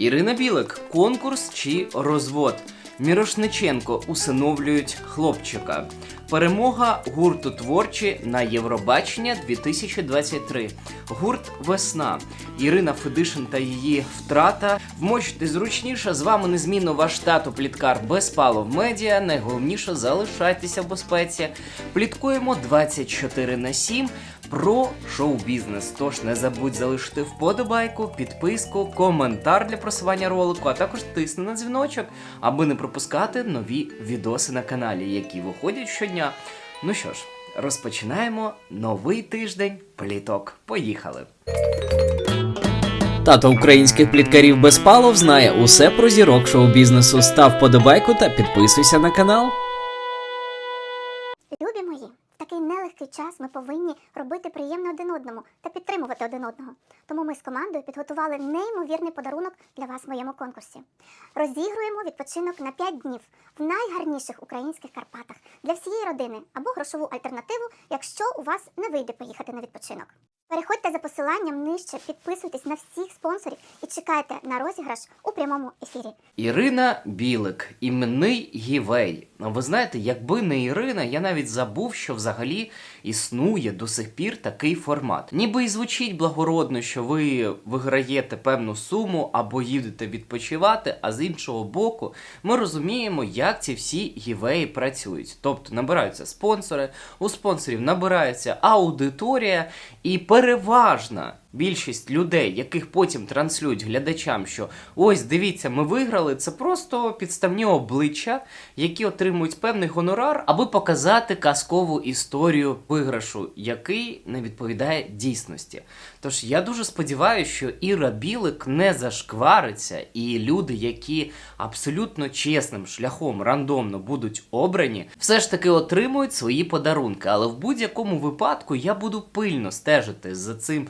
Ірина Білик, конкурс чи розвод. Мірошниченко усиновлюють хлопчика. Перемога гурту творчі на Євробачення 2023. Гурт Весна. Ірина Федишин та її втрата. Вмочте зручніше. З вами незмінно ваш тато Пліткар Безпалов Медіа. Найголовніше залишайтеся в безпеці. Пліткуємо 24 на 7 про шоу-бізнес. Тож не забудь залишити вподобайку, підписку, коментар для просування ролику, а також тисни на дзвіночок, аби не пропускати нові відоси на каналі, які виходять щодня. Ну що ж, розпочинаємо новий тиждень пліток. Поїхали! Тато українських пліткарів Безпалов знає усе про зірок шоу-бізнесу. Став подобайку та підписуйся на канал. Любі мої, такий нелегкий час ми повинні робити приємно один одному та підтримувати один одного. Тому ми з командою підготували неймовірний подарунок для вас в моєму конкурсі. Розігруємо відпочинок на 5 днів в найгарніших українських Карпатах для всієї родини або грошову альтернативу, якщо у вас не вийде поїхати на відпочинок. Переходьте за посиланням нижче, підписуйтесь на всіх спонсорів і чекайте на розіграш у прямому ефірі. Ірина Білик, іменний гівей. Ви знаєте, якби не Ірина, я навіть забув, що взагалі існує до сих пір такий формат. Ніби і звучить благородно, що ви виграєте певну суму або їдете відпочивати, а з іншого боку, ми розуміємо, як ці всі гівеї працюють. Тобто набираються спонсори, у спонсорів набирається аудиторія, і переважна більшість людей, яких потім транслюють глядачам, що ось дивіться, ми виграли, це просто підставні обличчя, які отримують певний гонорар, аби показати казкову історію виграшу, який не відповідає дійсності. Тож я дуже сподіваюся, що Іра Білик не зашквариться, і люди, які абсолютно чесним шляхом рандомно будуть обрані, все ж таки отримують свої подарунки. Але в будь-якому випадку я буду пильно стежити за цим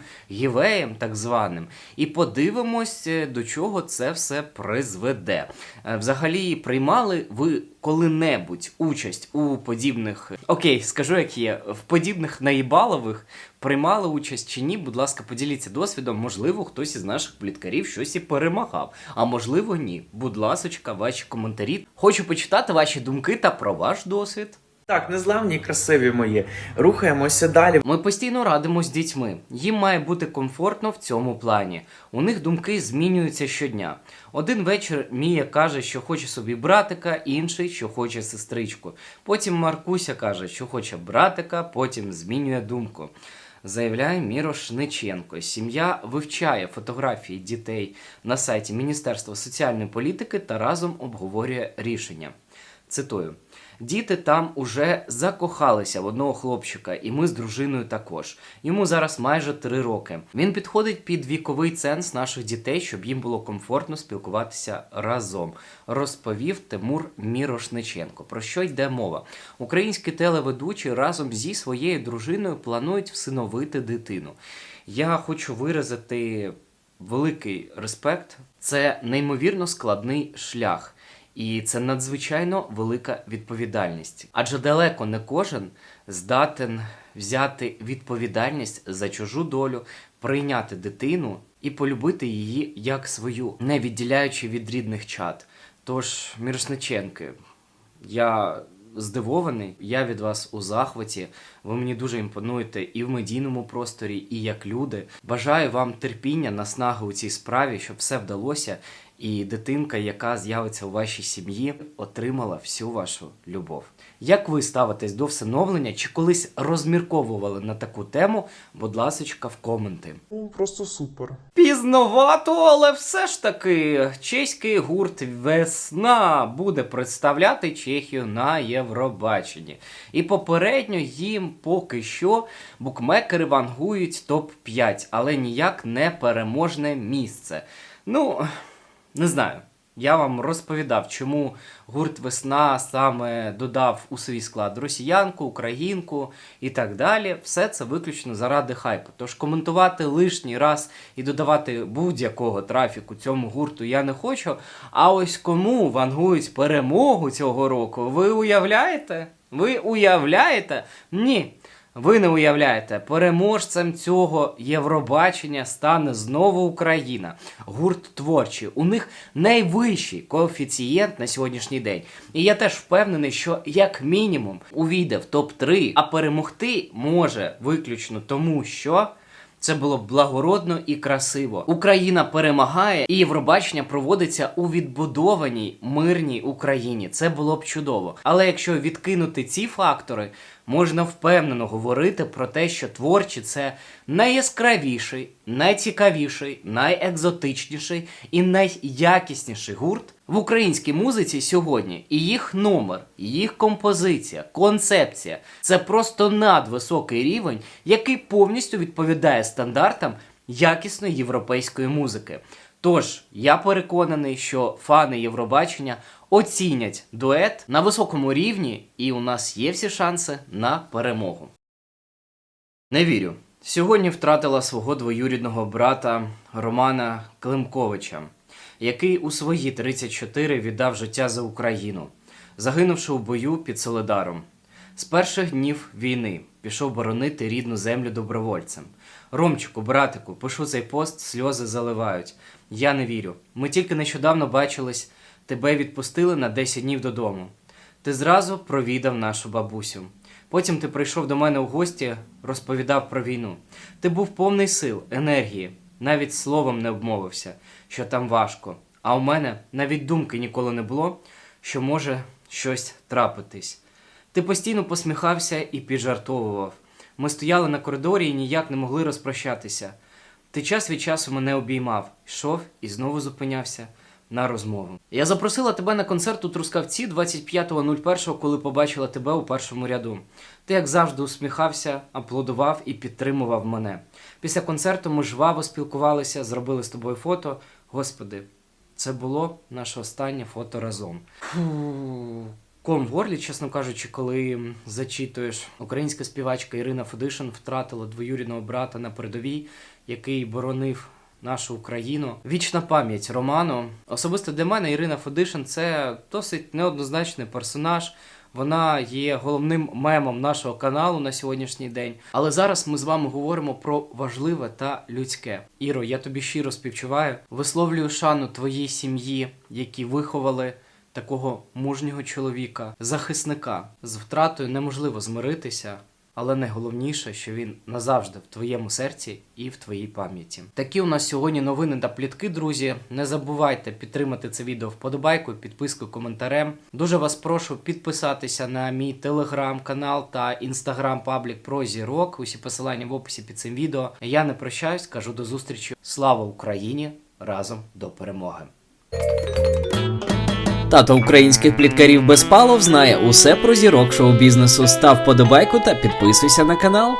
гівеєм, так званим, і подивимось, е, до чого це все призведе. Е, Взагалі, приймали ви коли-небудь участь у подібних, окей, скажу як є, в подібних наїбалових приймали участь чи ні, будь ласка, поділіться досвідом. Можливо, хтось із наших пліткарів щось і перемагав, а можливо, ні. Будь ласочка, ваші коментарі. Хочу почитати ваші думки та про ваш досвід. Так, незламні красиві мої. Рухаємося далі. Ми постійно радимо з дітьми. Їм має бути комфортно в цьому плані. У них думки змінюються щодня. Один вечір Мія каже, що хоче собі братика, інший, що хоче сестричку. Потім Маркуся каже, що хоче братика, потім змінює думку. Заявляє Мірош Ниченко. Сім'я вивчає фотографії дітей на сайті Міністерства соціальної політики та разом обговорює рішення. Цитую: Діти там уже закохалися в одного хлопчика, і ми з дружиною також. Йому зараз майже три роки. Він підходить під віковий ценз наших дітей, щоб їм було комфортно спілкуватися разом. Розповів Тимур Мірошниченко. Про що йде мова? Українські телеведучі разом зі своєю дружиною планують всиновити дитину. Я хочу виразити великий респект. Це неймовірно складний шлях. І це надзвичайно велика відповідальність. Адже далеко не кожен здатен взяти відповідальність за чужу долю, прийняти дитину і полюбити її як свою, не відділяючи від рідних чад. Тож, Мірошниченки, я здивований, я від вас у захваті. Ви мені дуже імпонуєте і в медійному просторі, і як люди. Бажаю вам терпіння, наснаги у цій справі, щоб все вдалося, і дитинка, яка з'явиться у вашій сім'ї, отримала всю вашу любов. Як ви ставитесь до всиновлення чи колись розмірковували на таку тему? Будь ласочка, в коменти. Ну, просто супер. Пізновато, але все ж таки чеський гурт Весна буде представляти Чехію на Євробаченні. І попередньо їм поки що букмекери вангують топ-5, але ніяк не переможне місце. Ну, не знаю. Я вам розповідав, чому гурт Весна саме додав у свій склад росіянку, українку і так далі. Все це виключно заради хайпу. Тож коментувати лишній раз і додавати будь-якого трафіку цьому гурту я не хочу. А ось кому вангують перемогу цього року, ви уявляєте? Ви уявляєте? Ні. Ви не уявляєте, переможцем цього Євробачення стане знову Україна. Гурт творчий. У них найвищий коефіцієнт на сьогоднішній день. І я теж впевнений, що як мінімум увійде в топ-3, а перемогти може виключно тому, що. Це було благородно і красиво. Україна перемагає, і Євробачення проводиться у відбудованій мирній Україні. Це було б чудово. Але якщо відкинути ці фактори, можна впевнено говорити про те, що творчі це найяскравіший, найцікавіший, найекзотичніший і найякісніший гурт в українській музиці сьогодні. І їх номер, їх композиція, концепція це просто надвисокий рівень, який повністю відповідає стандартам якісної європейської музики. Тож я переконаний, що фани Євробачення оцінять дует на високому рівні, і у нас є всі шанси на перемогу. Не вірю. Сьогодні втратила свого двоюрідного брата Романа Климковича, який у свої 34 віддав життя за Україну, загинувши у бою під Соледаром. З перших днів війни пішов боронити рідну землю добровольцем. Ромчику, братику, пишу цей пост, сльози заливають. Я не вірю. Ми тільки нещодавно бачились, тебе відпустили на 10 днів додому. Ти зразу провідав нашу бабусю. Потім ти прийшов до мене у гості, розповідав про війну. Ти був повний сил, енергії, навіть словом не обмовився, що там важко. А у мене навіть думки ніколи не було, що може щось трапитись. Ти постійно посміхався і піджартовував. Ми стояли на коридорі і ніяк не могли розпрощатися. Ти час від часу мене обіймав, йшов і знову зупинявся на розмову. Я запросила тебе на концерт у Трускавці 25.01, коли побачила тебе у першому ряду. Ти, як завжди, усміхався, аплодував і підтримував мене. Після концерту ми жваво спілкувалися, зробили з тобою фото. Господи, це було наше останнє фото разом. Фу. Ком в горлі, чесно кажучи, коли зачитуєш, українська співачка Ірина Федишин втратила двоюрідного брата на передовій, який боронив нашу Україну. Вічна пам'ять Роману. Особисто для мене Ірина Федишин це досить неоднозначний персонаж. Вона є головним мемом нашого каналу на сьогоднішній день. Але зараз ми з вами говоримо про важливе та людське. Іро, я тобі щиро співчуваю. Висловлюю шану твоїй сім'ї, які виховали такого мужнього чоловіка, захисника. З втратою неможливо змиритися, але найголовніше, що він назавжди в твоєму серці і в твоїй пам'яті. Такі у нас сьогодні новини та плітки, друзі. Не забувайте підтримати це відео вподобайкою, підпискою, коментарем. Дуже вас прошу підписатися на мій телеграм-канал та інстаграм-паблік про зірок. Усі посилання в описі під цим відео. Я не прощаюсь, кажу до зустрічі. Слава Україні! Разом до перемоги! Тато українських пліткарів без палов знає усе про зірок шоу-бізнесу. Став подобайку та підписуйся на канал.